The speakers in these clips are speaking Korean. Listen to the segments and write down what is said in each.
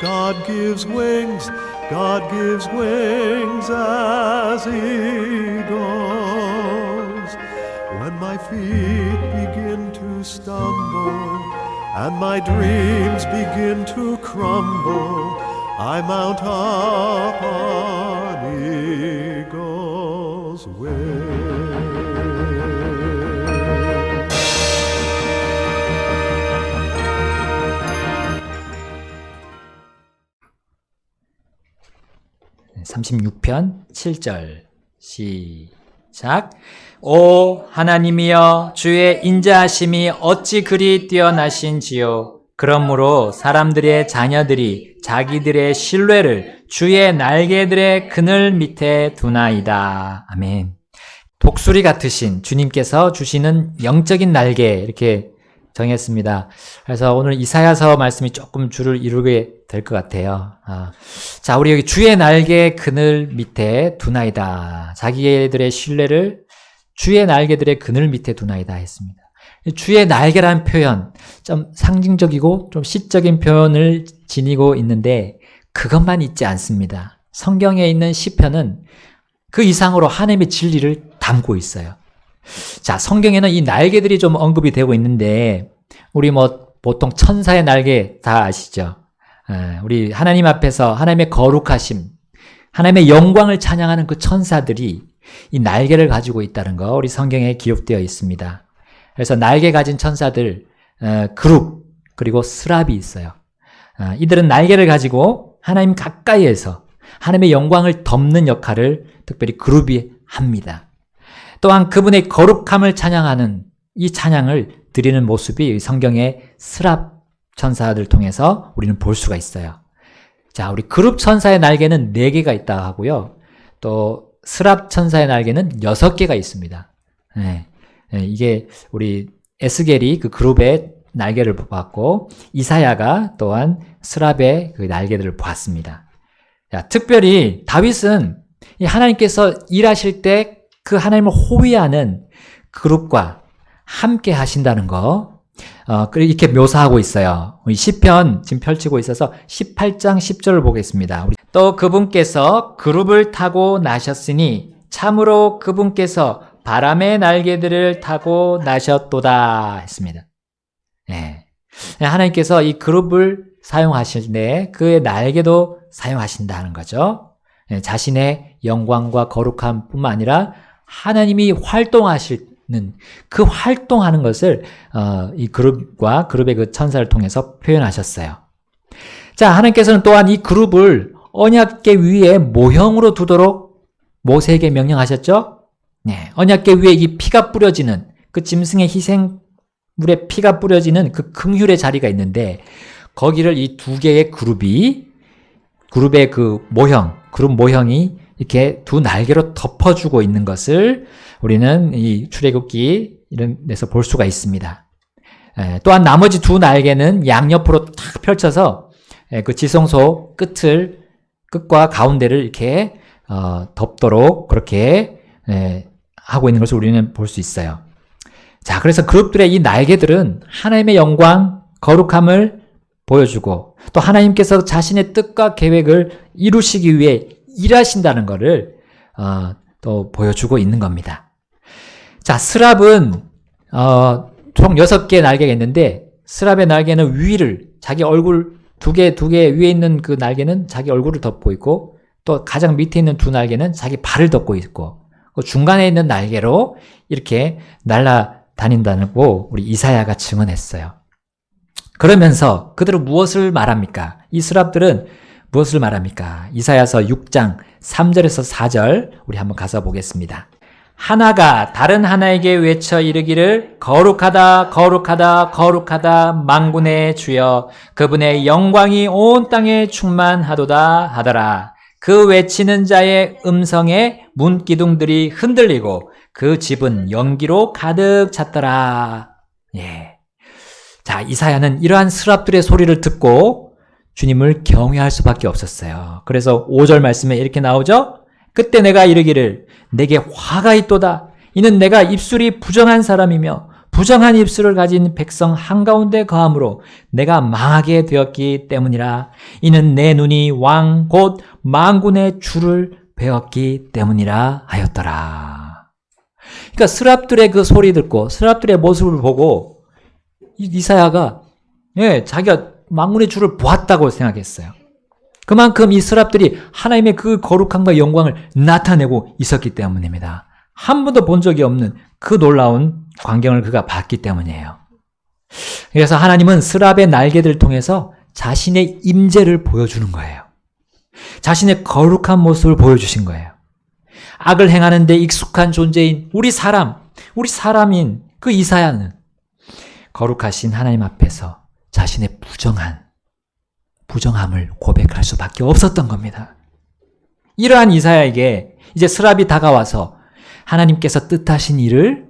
God gives wings, God gives wings as eagles. When my feet begin to stumble and my dreams begin to crumble, I mount up 36편 7절. 시작. 오 하나님이여 주의 인자하심이 어찌 그리 뛰어나신지요? 그러므로 사람들의 자녀들이 자기들의 신뢰를 주의 날개들의 그늘 밑에 두나이다. 아멘. 독수리 같으신 주님께서 주시는 영적인 날개 이렇게 정했습니다. 그래서 오늘 이사야서 말씀이 조금 줄을 이루게 될 것 같아요. 아, 자, 우리 여기 주의 날개 그늘 밑에 두나이다. 자기들의 신뢰를 주의 날개들의 그늘 밑에 두나이다 했습니다. 주의 날개라는 표현, 좀 상징적이고 좀 시적인 표현을 지니고 있는데 그것만 있지 않습니다. 성경에 있는 시편은 그 이상으로 하나님의 진리를 담고 있어요. 자, 성경에는 이 날개들이 좀 언급이 되고 있는데, 우리 뭐, 보통 천사의 날개 다 아시죠? 예, 우리 하나님 앞에서 하나님의 거룩하심, 하나님의 영광을 찬양하는 그 천사들이 이 날개를 가지고 있다는 거, 우리 성경에 기록되어 있습니다. 그래서 날개 가진 천사들, 어, 그룹, 그리고 스랍이 있어요. 어, 이들은 날개를 가지고 하나님 가까이에서 하나님의 영광을 덮는 역할을 특별히 그룹이 합니다. 또한 그분의 거룩함을 찬양하는 이 찬양을 드리는 모습이 성경의 스랍 천사들 통해서 우리는 볼 수가 있어요. 자, 우리 그룹 천사의 날개는 4개가 있다 하고요. 또 스랍 천사의 날개는 6개가 있습니다. 네. 네, 이게 우리 에스겔이 그 그룹의 날개를 보았고 이사야가 또한 스랍의 그 날개들을 보았습니다. 자, 특별히 다윗은 이 하나님께서 일하실 때 그 하나님을 호위하는 그룹과 함께 하신다는 거, 어, 이렇게 묘사하고 있어요. 이 시편 지금 펼치고 있어서 18장 10절을 보겠습니다. 또 그분께서 그룹을 타고 나셨으니 참으로 그분께서 바람의 날개들을 타고 나셨도다 했습니다. 네. 하나님께서 이 그룹을 사용하실 때 그의 날개도 사용하신다는 거죠. 네, 자신의 영광과 거룩함 뿐만 아니라 하나님이 활동하 시는 그 활동하는 것을 어, 이 그룹과 그룹의 그 천사를 통해서 표현하셨어요. 자, 하나님께서는 또한 이 그룹을 언약계 위에 모형으로 두도록 모세에게 명령하셨죠? 네, 언약계 위에 이 피가 뿌려지는 그 짐승의 희생물에 피가 뿌려지는 그 긍휼의 자리가 있는데 거기를 이 두 개의 그룹이 그룹의 그 모형, 그룹 모형이 이렇게 두 날개로 덮어주고 있는 것을 우리는 이 출애굽기 이런 데서 볼 수가 있습니다. 에, 또한 나머지 두 날개는 양옆으로 탁 펼쳐서 에, 그 지성소 끝을 끝과 가운데를 이렇게 어, 덮도록 그렇게 에, 하고 있는 것을 우리는 볼 수 있어요. 자, 그래서 그룹들의 이 날개들은 하나님의 영광, 거룩함을 보여주고 또 하나님께서 자신의 뜻과 계획을 이루시기 위해 일하신다는 것을 어, 또 보여주고 있는 겁니다. 자, 스랍은 어, 총 6개의 날개가 있는데 스랍의 날개는 위를 자기 얼굴 두 개, 두 개 위에 있는 그 날개는 자기 얼굴을 덮고 있고 또 가장 밑에 있는 두 날개는 자기 발을 덮고 있고 그 중간에 있는 날개로 이렇게 날아다닌다고 우리 이사야가 증언했어요. 그러면서 그들은 무엇을 말합니까? 이 스랍들은 무엇을 말합니까? 이사야서 6장 3절에서 4절 우리 한번 가서 보겠습니다. 하나가 다른 하나에게 외쳐 이르기를 거룩하다 거룩하다 거룩하다 망군의 주여 그분의 영광이 온 땅에 충만하도다 하더라. 그 외치는 자의 음성에 문기둥들이 흔들리고 그 집은 연기로 가득 찼더라. 예. 자, 이사야는 이러한 스랍들의 소리를 듣고 주님을 경외할 수밖에 없었어요. 그래서 5절 말씀에 이렇게 나오죠? 그때 내가 이르기를 내게 화가 있도다. 이는 내가 입술이 부정한 사람이며 부정한 입술을 가진 백성 한가운데 거함으로 내가 망하게 되었기 때문이라. 이는 내 눈이 왕 곧 망군의 주를 배웠기 때문이라 하였더라. 그러니까 스랍들의 그 소리 듣고 스랍들의 모습을 보고 이- 이사야가 예, 자기가 망군의 주를 보았다고 생각했어요. 그만큼 이 스랍들이 하나님의 그 거룩함과 영광을 나타내고 있었기 때문입니다. 한 번도 본 적이 없는 그 놀라운 광경을 그가 봤기 때문이에요. 그래서 하나님은 스랍의 날개들 통해서 자신의 임재를 보여주는 거예요. 자신의 거룩한 모습을 보여주신 거예요. 악을 행하는데 익숙한 존재인 우리 사람, 우리 사람인 그 이사야는 거룩하신 하나님 앞에서 자신의 부정한, 부정함을 고백할 수밖에 없었던 겁니다. 이러한 이사야에게 이제 스랍이 다가와서 하나님께서 뜻하신 일을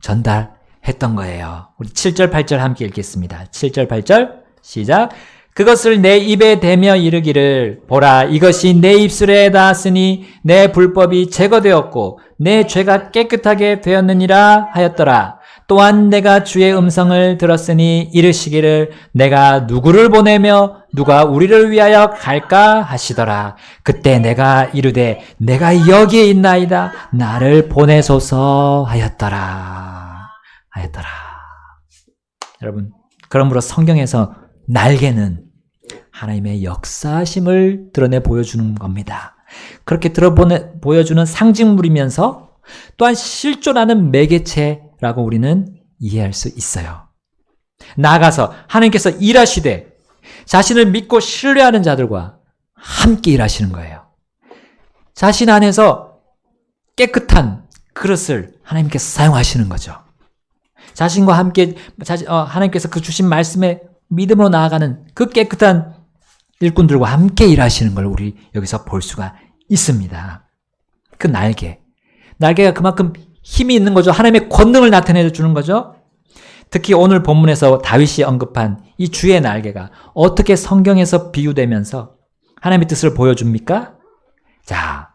전달했던 거예요. 우리 7절, 8절 함께 읽겠습니다. 7절, 8절, 시작. 그것을 내 입에 대며 이르기를 보라 이것이 내 입술에 닿았으니 내 불법이 제거되었고 내 죄가 깨끗하게 되었느니라 하였더라. 또한 내가 주의 음성을 들었으니 이르시기를 내가 누구를 보내며 누가 우리를 위하여 갈까 하시더라. 그때 내가 이르되 내가 여기에 있나이다. 나를 보내소서 하였더라. 하였더라. 여러분, 그러므로 성경에서 날개는 하나님의 역사심을 드러내 보여주는 겁니다. 그렇게 들어보내, 보여주는 상징물이면서 또한 실존하는 매개체 라고 우리는 이해할 수 있어요. 나아가서 하나님께서 일하시되 자신을 믿고 신뢰하는 자들과 함께 일하시는 거예요. 자신 안에서 깨끗한 그릇을 하나님께서 사용하시는 거죠. 자신과 함께 어, 하나님께서 그 주신 말씀에 믿음으로 나아가는 그 깨끗한 일꾼들과 함께 일하시는 걸 우리 여기서 볼 수가 있습니다. 그 날개. 날개가 그만큼 힘이 있는 거죠. 하나님의 권능을 나타내 주는 거죠. 특히 오늘 본문에서 다윗이 언급한 이 주의 날개가 어떻게 성경에서 비유되면서 하나님의 뜻을 보여줍니까? 자,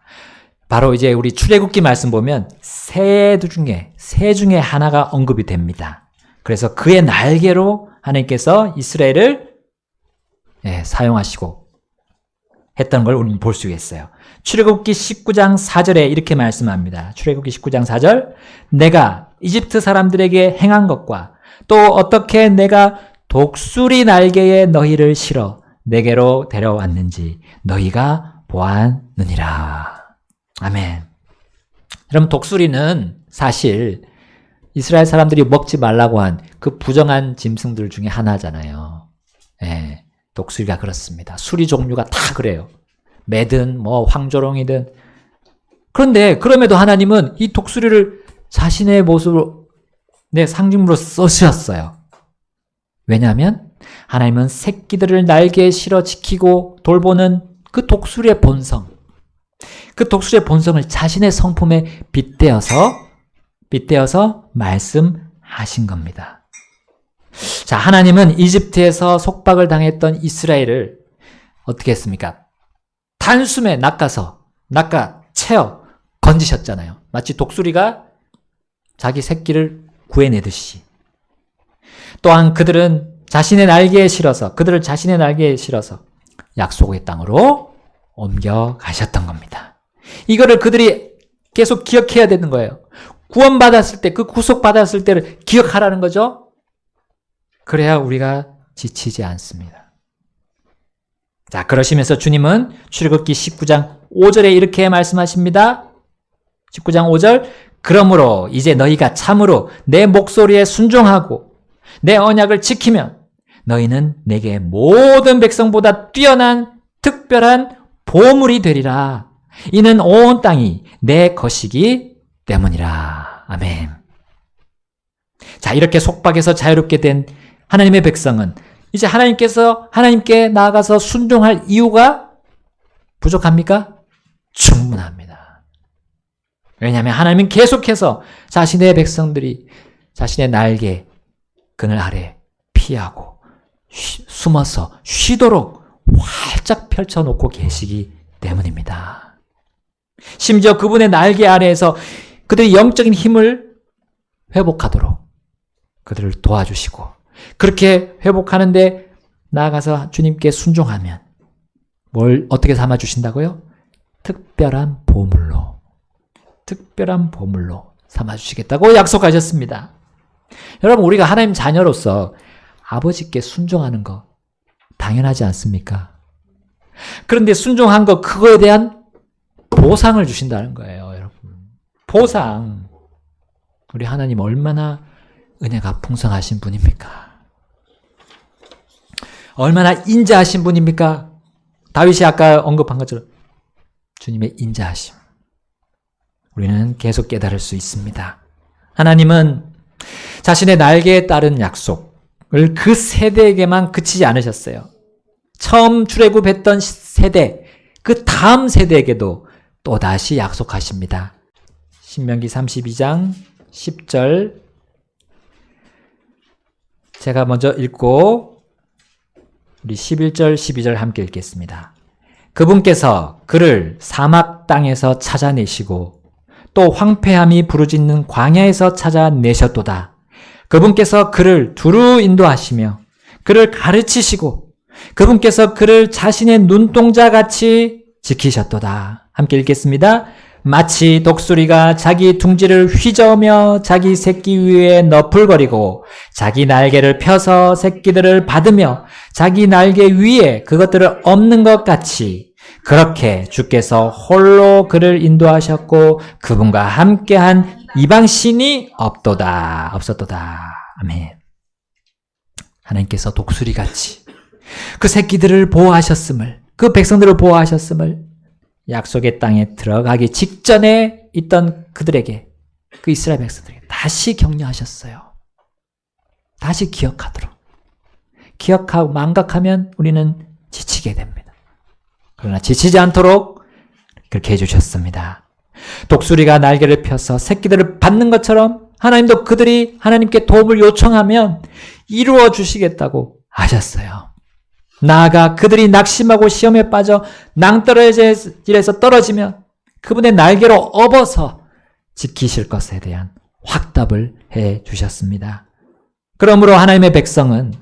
바로 이제 우리 출애굽기 말씀 보면 새 중에 새 중에 하나가 언급이 됩니다. 그래서 그의 날개로 하나님께서 이스라엘을 예, 사용하시고 했던 걸 우리는 볼 수 있어요. 출애굽기 19장 4절에 이렇게 말씀합니다. 출애굽기 19장 4절 내가 이집트 사람들에게 행한 것과 또 어떻게 내가 독수리 날개에 너희를 실어 내게로 데려왔는지 너희가 보았느니라. 아멘. 여러분 독수리는 사실 이스라엘 사람들이 먹지 말라고 한 그 부정한 짐승들 중에 하나잖아요. 예, 독수리가 그렇습니다. 수리 종류가 다 그래요. 매든 뭐 황조롱이든 그런데 그럼에도 하나님은 이 독수리를 자신의 모습으로 내 상징으로 써주셨어요. 왜냐하면 하나님은 새끼들을 날개에 실어 지키고 돌보는 그 독수리의 본성, 그 독수리의 본성을 자신의 성품에 빗대어서 빗대어서 말씀하신 겁니다. 자, 하나님은 이집트에서 속박을 당했던 이스라엘을 어떻게 했습니까? 단숨에 낚아서 낚아 채어 건지셨잖아요. 마치 독수리가 자기 새끼를 구해내듯이. 또한 그들은 자신의 날개에 실어서 그들을 자신의 날개에 실어서 약속의 땅으로 옮겨 가셨던 겁니다. 이거를 그들이 계속 기억해야 되는 거예요. 구원받았을 때, 그 구속받았을 때를 기억하라는 거죠. 그래야 우리가 지치지 않습니다. 자, 그러시면서 주님은 출애굽기 19장 5절에 이렇게 말씀하십니다. 19장 5절 그러므로 이제 너희가 참으로 내 목소리에 순종하고 내 언약을 지키면 너희는 내게 모든 백성보다 뛰어난 특별한 보물이 되리라. 이는 온 땅이 내 것이기 때문이라. 아멘. 자, 이렇게 속박에서 자유롭게 된 하나님의 백성은 이제 하나님께서 하나님께 나아가서 순종할 이유가 부족합니까? 충분합니다. 왜냐하면 하나님은 계속해서 자신의 백성들이 자신의 날개 그늘 아래 피하고 쉬- 숨어서 쉬도록 활짝 펼쳐놓고 계시기 때문입니다. 심지어 그분의 날개 아래에서 그들의 영적인 힘을 회복하도록 그들을 도와주시고 그렇게 회복하는데 나아가서 주님께 순종하면 뭘 어떻게 삼아 주신다고요? 특별한 보물로 특별한 보물로 삼아 주시겠다고 약속하셨습니다. 여러분 우리가 하나님 자녀로서 아버지께 순종하는 거 당연하지 않습니까? 그런데 순종한 거 그거에 대한 보상을 주신다는 거예요, 여러분. 보상. 우리 하나님 얼마나 은혜가 풍성하신 분입니까? 얼마나 인자하신 분입니까? 다윗이 아까 언급한 것처럼 주님의 인자하심. 우리는 계속 깨달을 수 있습니다. 하나님은 자신의 날개에 따른 약속을 그 세대에게만 그치지 않으셨어요. 처음 출애굽했던 세대, 그 다음 세대에게도 또다시 약속하십니다. 신명기 32장 10절 제가 먼저 읽고 우리 11절 12절 함께 읽겠습니다. 그분께서 그를 사막 땅에서 찾아내시고 또 황폐함이 부르짖는 광야에서 찾아내셨도다. 그분께서 그를 두루 인도하시며 그를 가르치시고 그분께서 그를 자신의 눈동자 같이 지키셨도다. 함께 읽겠습니다. 마치 독수리가 자기 둥지를 휘저으며 자기 새끼 위에 너풀거리고 자기 날개를 펴서 새끼들을 받으며 자기 날개 위에 그것들을 없는 것 같이 그렇게 주께서 홀로 그를 인도하셨고 그분과 함께한 이방 신이 없도다 없었도다. 아멘. 하나님께서 독수리 같이 그 새끼들을 보호하셨음을 그 백성들을 보호하셨음을 약속의 땅에 들어가기 직전에 있던 그들에게 그 이스라엘 백성들에게 다시 격려하셨어요. 다시 기억하도록. 기억하고 망각하면 우리는 지치게 됩니다. 그러나 지치지 않도록 그렇게 해주셨습니다. 독수리가 날개를 펴서 새끼들을 받는 것처럼 하나님도 그들이 하나님께 도움을 요청하면 이루어 주시겠다고 하셨어요. 나아가 그들이 낙심하고 시험에 빠져 낭떠러질에서 떨어지면 그분의 날개로 업어서 지키실 것에 대한 확답을 해 주셨습니다. 그러므로 하나님의 백성은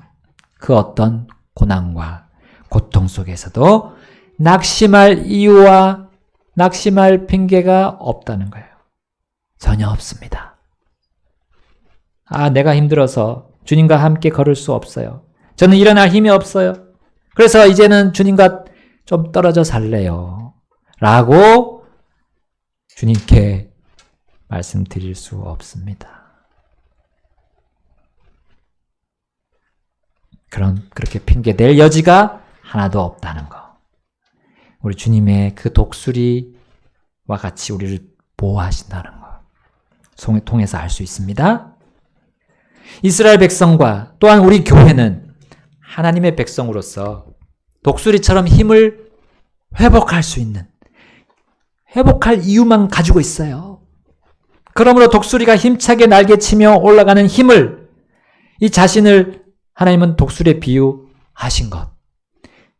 그 어떤 고난과 고통 속에서도 낙심할 이유와 낙심할 핑계가 없다는 거예요. 전혀 없습니다. 아, 내가 힘들어서 주님과 함께 걸을 수 없어요. 저는 일어날 힘이 없어요. 그래서 이제는 주님과 좀 떨어져 살래요. 라고 주님께 말씀드릴 수 없습니다. 그런, 그렇게 핑계 낼 여지가 하나도 없다는 거. 우리 주님의 그 독수리와 같이 우리를 보호하신다는 거. 통해서 알 수 있습니다. 이스라엘 백성과 또한 우리 교회는 하나님의 백성으로서 독수리처럼 힘을 회복할 수 있는 회복할 이유만 가지고 있어요. 그러므로 독수리가 힘차게 날개치며 올라가는 힘을 이 자신을 하나님은 독수리에 비유하신 것.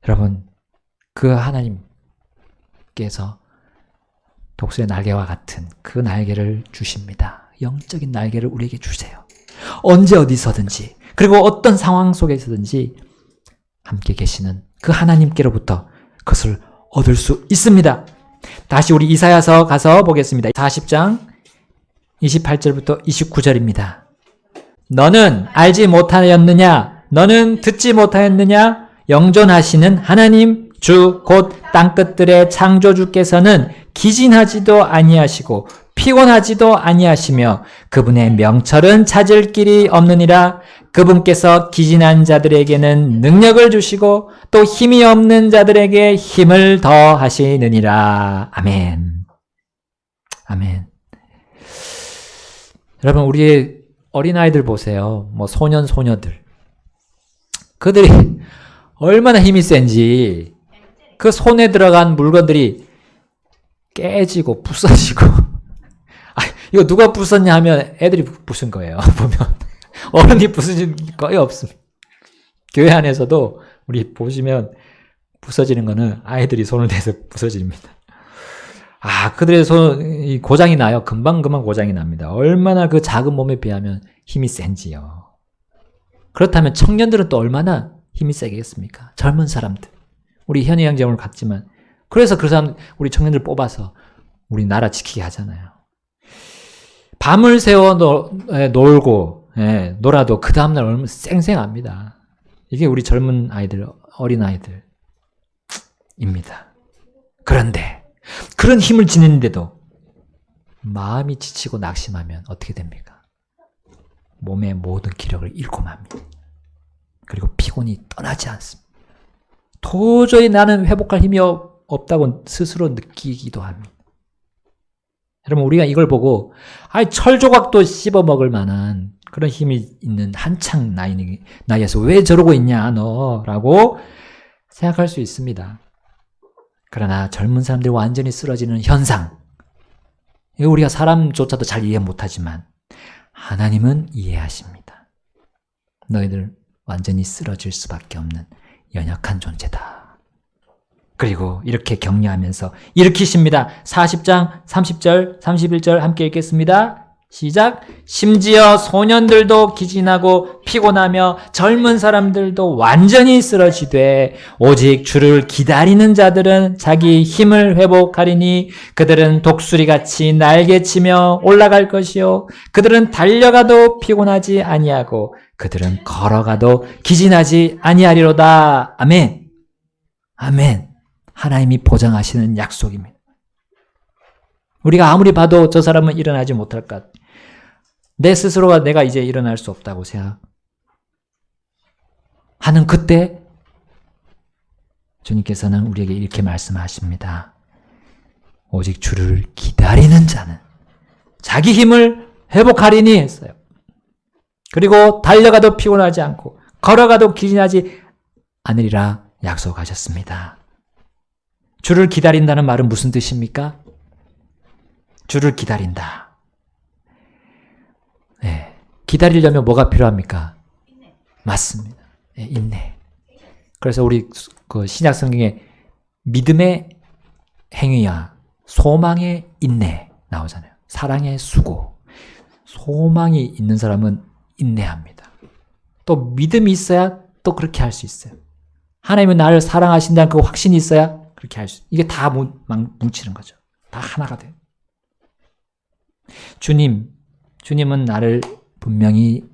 여러분 그 하나님께서 독수리의 날개와 같은 그 날개를 주십니다. 영적인 날개를 우리에게 주세요. 언제 어디서든지 그리고 어떤 상황 속에서든지 함께 계시는 그 하나님께로부터 그것을 얻을 수 있습니다. 다시 우리 이사야서 가서 보겠습니다. 40장 28절부터 29절입니다. 너는 알지 못하였느냐? 너는 듣지 못하였느냐? 영존하시는 하나님 주 곧 땅끝들의 창조주께서는 기진하지도 아니하시고 피곤하지도 아니하시며 그분의 명철은 찾을 길이 없느니라 그분께서 기진한 자들에게는 능력을 주시고 또 힘이 없는 자들에게 힘을 더하시느니라. 아멘. 아멘. 여러분 우리 어린아이들 보세요. 뭐 소년 소녀들. 그들이 얼마나 힘이 센지 그 손에 들어간 물건들이 깨지고 부서지고. 아, 이거 누가 부쉈냐 하면 애들이 부순 거예요. 보면 어른이 부서진 거의 없습니다. 교회 안에서도 우리 보시면 부서지는 거는 아이들이 손을 대서 부서집니다. 아, 그들의 손, 이 고장이 나요. 금방금방 고장이 납니다. 얼마나 그 작은 몸에 비하면 힘이 센지요. 그렇다면 청년들은 또 얼마나 힘이 세겠습니까? 젊은 사람들. 우리 현희 형제 오늘 갔지만. 그래서 그 사람, 우리 청년들 뽑아서 우리 나라 지키게 하잖아요. 밤을 새워 놀고, 예, 놀아도 그 다음날 얼마나 쌩쌩합니다. 이게 우리 젊은 아이들, 어린 아이들. 입니다. 그런데, 그런 힘을 지니는데도 마음이 지치고 낙심하면 어떻게 됩니까? 몸의 모든 기력을 잃고 맙니다. 그리고 피곤이 떠나지 않습니다. 도저히 나는 회복할 힘이 없- 없다고 스스로 느끼기도 합니다. 여러분, 우리가 이걸 보고, 아이, 철조각도 씹어 먹을 만한 그런 힘이 있는 한창 나이, 나이에서 왜 저러고 있냐, 너? 라고 생각할 수 있습니다. 그러나 젊은 사람들이 완전히 쓰러지는 현상. 우리가 사람조차도 잘 이해 못하지만, 하나님은 이해하십니다. 너희들 완전히 쓰러질 수밖에 없는 연약한 존재다. 그리고 이렇게 격려하면서 일으키십니다. 40장 30절 31절 함께 읽겠습니다. 시작. 심지어 소년들도 기진하고 피곤하며 젊은 사람들도 완전히 쓰러지되 오직 주를 기다리는 자들은 자기 힘을 회복하리니 그들은 독수리 같이 날개치며 올라갈 것이요 그들은 달려가도 피곤하지 아니하고 그들은 걸어가도 기진하지 아니하리로다. 아멘. 아멘. 하나님이 보장하시는 약속입니다. 우리가 아무리 봐도 저 사람은 일어나지 못할 것. 같- 내 스스로가 내가 이제 일어날 수 없다고 생각. 하는 그때 주님께서는 우리에게 이렇게 말씀하십니다. 오직 주를 기다리는 자는 자기 힘을 회복하리니 했어요. 그리고 달려가도 피곤하지 않고 걸어가도 기진하지 않으리라 약속하셨습니다. 주를 기다린다는 말은 무슨 뜻입니까? 주를 기다린다. 네. 기다리려면 뭐가 필요합니까? 맞습니다. 네, 인내. 그래서 우리 수- 그 신약 성경에 믿음의 행위야 소망의 인내 나오잖아요. 사랑의 수고. 소망이 있는 사람은 인내합니다. 또 믿음이 있어야 또 그렇게 할 수 있어요. 하나님은 나를 사랑하신다는 그 확신이 있어야 그렇게 할 수. 이게 다 뭉치는 거죠. 다 하나가 돼요. 주님, 주님은 나를 분명히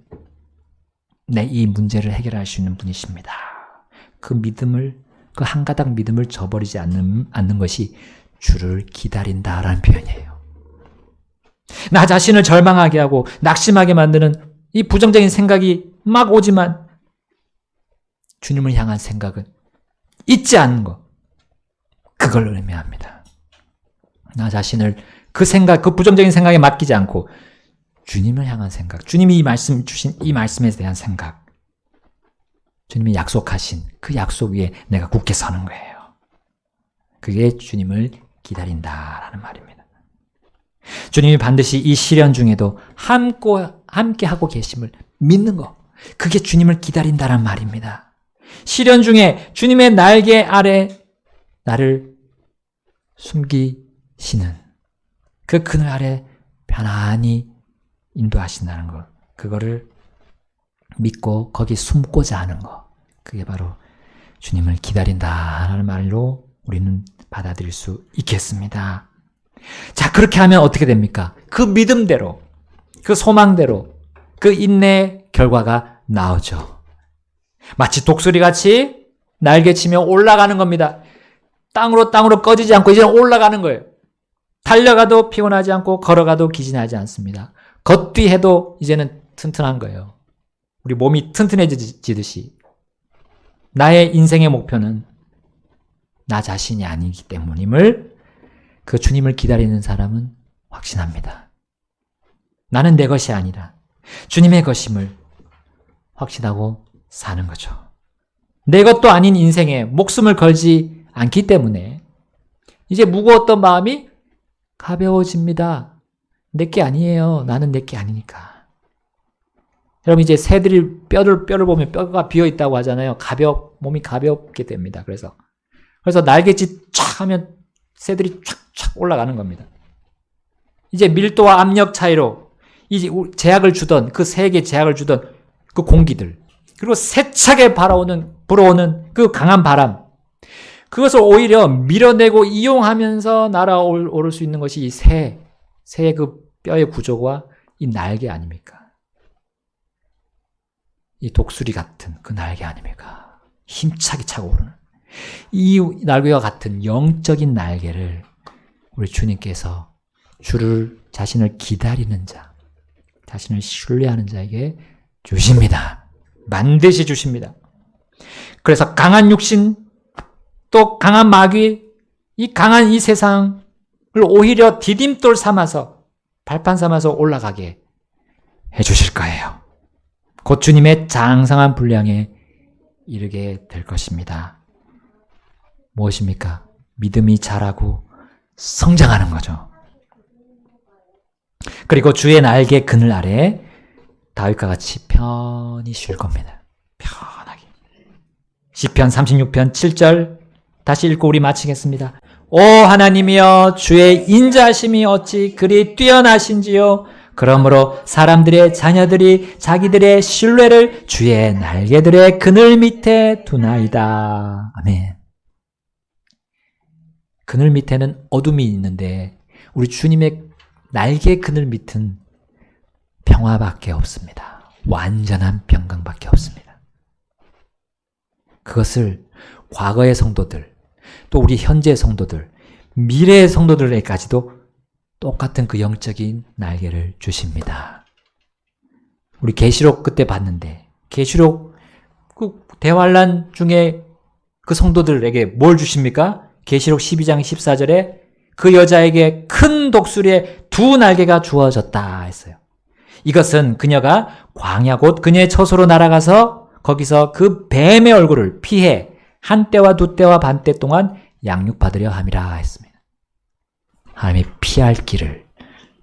내 이 문제를 해결할 수 있는 분이십니다. 그 믿음을, 그 한 가닥 믿음을 저버리지 않는, 않는 것이 주를 기다린다라는 표현이에요. 나 자신을 절망하게 하고 낙심하게 만드는 이 부정적인 생각이 막 오지만 주님을 향한 생각은 잊지 않는 것. 그걸 의미합니다. 나 자신을 그 생각, 그 부정적인 생각에 맡기지 않고 주님을 향한 생각, 주님이 이 말씀 주신 이 말씀에 대한 생각, 주님이 약속하신 그 약속 위에 내가 굳게 서는 거예요. 그게 주님을 기다린다라는 말입니다. 주님이 반드시 이 시련 중에도 함께, 함께 하고 계심을 믿는 거. 그게 주님을 기다린다란 말입니다. 시련 중에 주님의 날개 아래 나를 숨기시는 그 그늘 아래 편안히 인도하신다는 것. 그거를 믿고 거기 숨고자 하는 것. 그게 바로 주님을 기다린다라는 말로 우리는 받아들일 수 있겠습니다. 자, 그렇게 하면 어떻게 됩니까? 그 믿음대로, 그 소망대로, 그 인내의 결과가 나오죠. 마치 독수리 같이 날개치며 올라가는 겁니다. 땅으로 땅으로 꺼지지 않고 이제는 올라가는 거예요. 달려가도 피곤하지 않고 걸어가도 기진하지 않습니다. 걷기해도 이제는 튼튼한 거예요. 우리 몸이 튼튼해지듯이 나의 인생의 목표는 나 자신이 아니기 때문임을 그 주님을 기다리는 사람은 확신합니다. 나는 내 것이 아니라 주님의 것임을 확신하고 사는 거죠. 내 것도 아닌 인생에 목숨을 걸지 않기 때문에 이제 무거웠던 마음이 가벼워집니다. 내게 아니에요. 나는 내게 아니니까. 여러분 이제 새들이 뼈를 뼈를 보면 뼈가 비어 있다고 하잖아요. 가볍 몸이 가볍게 됩니다. 그래서 그래서 날갯짓 촥 하면 새들이 촥촥 올라가는 겁니다. 이제 밀도와 압력 차이로 이 제약을 주던 그 세계 제약을 주던 그 공기들 그리고 세차게 발아오는 불어오는 그 강한 바람 그것을 오히려 밀어내고 이용하면서 날아오를 수 있는 것이 이 새, 새의 그 뼈의 구조와 이 날개 아닙니까? 이 독수리 같은 그 날개 아닙니까? 힘차게 차고 오르는. 이 날개와 같은 영적인 날개를 우리 주님께서 주를 자신을 기다리는 자, 자신을 신뢰하는 자에게 주십니다. 반드시 주십니다. 그래서 강한 육신, 또 강한 마귀, 이 강한 이 세상을 오히려 디딤돌 삼아서, 발판 삼아서 올라가게 해 주실 거예요. 곧 주님의 장성한 분량에 이르게 될 것입니다. 무엇입니까? 믿음이 자라고 성장하는 거죠. 그리고 주의 날개 그늘 아래 다윗과 같이 편히 쉴 겁니다. 편하게. 시편 36편 7절 다시 읽고 우리 마치겠습니다. 오 하나님이여 주의 인자심이 어찌 그리 뛰어나신지요 그러므로 사람들의 자녀들이 자기들의 신뢰를 주의 날개들의 그늘 밑에 두나이다. 아멘. 그늘 밑에는 어둠이 있는데 우리 주님의 날개 그늘 밑은 평화밖에 없습니다. 완전한 평강밖에 없습니다. 그것을 과거의 성도들, 또 우리 현재 성도들, 미래의 성도들에게까지도 똑같은 그 영적인 날개를 주십니다. 우리 계시록 그때 봤는데 계시록 그 대환란 중에 그 성도들에게 뭘 주십니까? 계시록 12장 14절에 그 여자에게 큰 독수리의 두 날개가 주어졌다 했어요. 이것은 그녀가 광야 곧 그녀의 처소로 날아가서 거기서 그 뱀의 얼굴을 피해 한 때와 두 때와 반때 동안 양육받으려 함이라 했습니다. 하나님이 피할 길을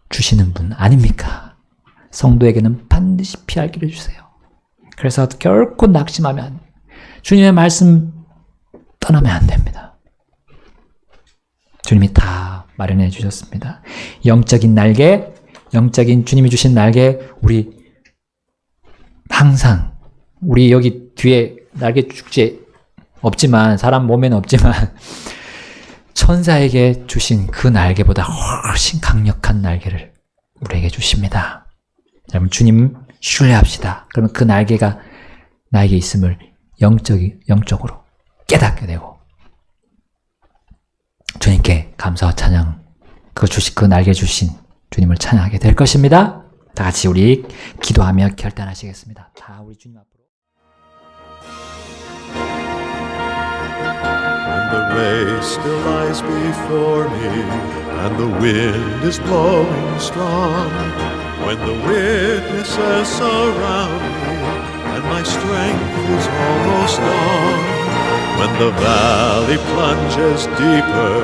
주시는 분 아닙니까? 성도에게는 반드시 피할 길을 주세요. 그래서 결코 낙심하면 안 돼요. 주님의 말씀 떠나면 안 됩니다. 주님이 다 마련해 주셨습니다. 영적인 날개, 영적인 주님이 주신 날개, 우리 항상 우리 여기 뒤에 날개 축제 없지만 사람 몸에는 없지만 천사에게 주신 그 날개보다 훨씬 강력한 날개를 우리에게 주십니다. 여러분 주님 신뢰합시다. 그러면 그 날개가 나에게 있음을 영적이 영적으로 깨닫게 되고 주님께 감사와 찬양 그 주신 그 날개 주신 주님을 찬양하게 될 것입니다. 다 같이 우리 기도하며 결단하시겠습니다. 다 우리 주님 앞 the race still lies before me, and the wind is blowing strong, when the witnesses surround me, and my strength is almost gone, when the valley plunges deeper,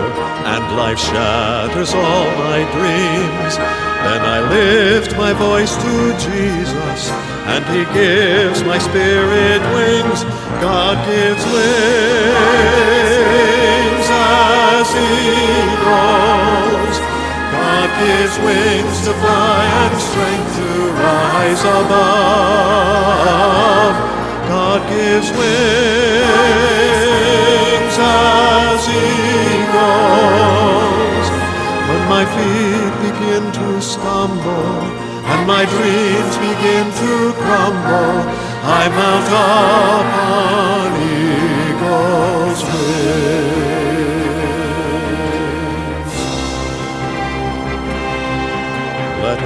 and life shatters all my dreams, then I lift my voice to Jesus, and He gives my spirit wings. God gives wings as eagles. God gives wings to fly and strength to rise above. God gives wings as eagles. When my feet begin to stumble and my dreams begin to crumble, I mount up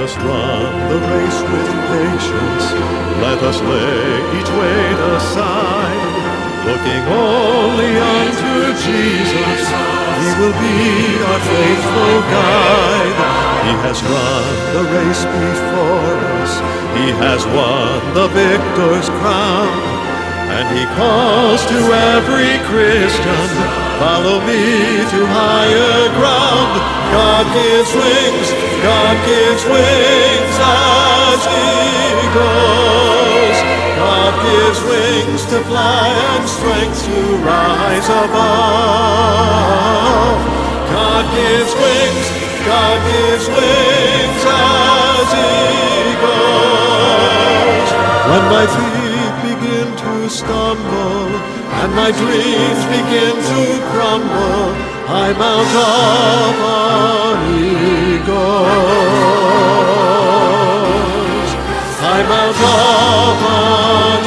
us run the race with patience. Let us lay each weight aside. Looking only unto Jesus, He will be our faithful guide. He has run the race before us. He has won the victor's crown. And he calls to every Christian, follow me to higher ground. God gives wings, God gives wings as eagles. God gives wings to fly and strength to rise above. God gives wings, God gives wings as eagles. When my feet my dreams begin to crumble, I mount up on eagles. I mount up on